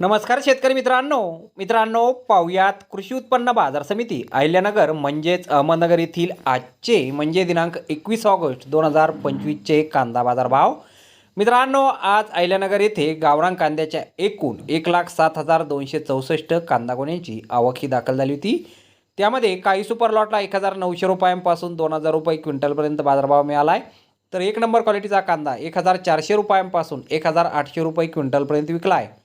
नमस्कार शेतकरी मित्रांनो. मित्रांनो पाहुयात कृषी उत्पन्न बाजार समिती अहिल्यानगर म्हणजेच अहमदनगर येथील आजचे म्हणजे दिनांक एकवीस ऑगस्ट दोन हजार पंचवीसचे कांदा बाजार भाव मित्रांनो आज अहिल्यानगर येथे गावरान कांद्याच्या एकूण एक लाख सात हजार दोनशे चौसष्ट कांदा गोण्यांची आवक ही दाखल झाली होती. त्यामध्ये काही सुपर लॉटला एक हजार नऊशे रुपयांपासून दोन हजार रुपये क्विंटलपर्यंत बाजारभाव मिळाला आहे तर एक नंबर क्वालिटीचा कांदा एक हजार चारशे रुपयांपासून एक हजार आठशे रुपये क्विंटलपर्यंत विकला आहे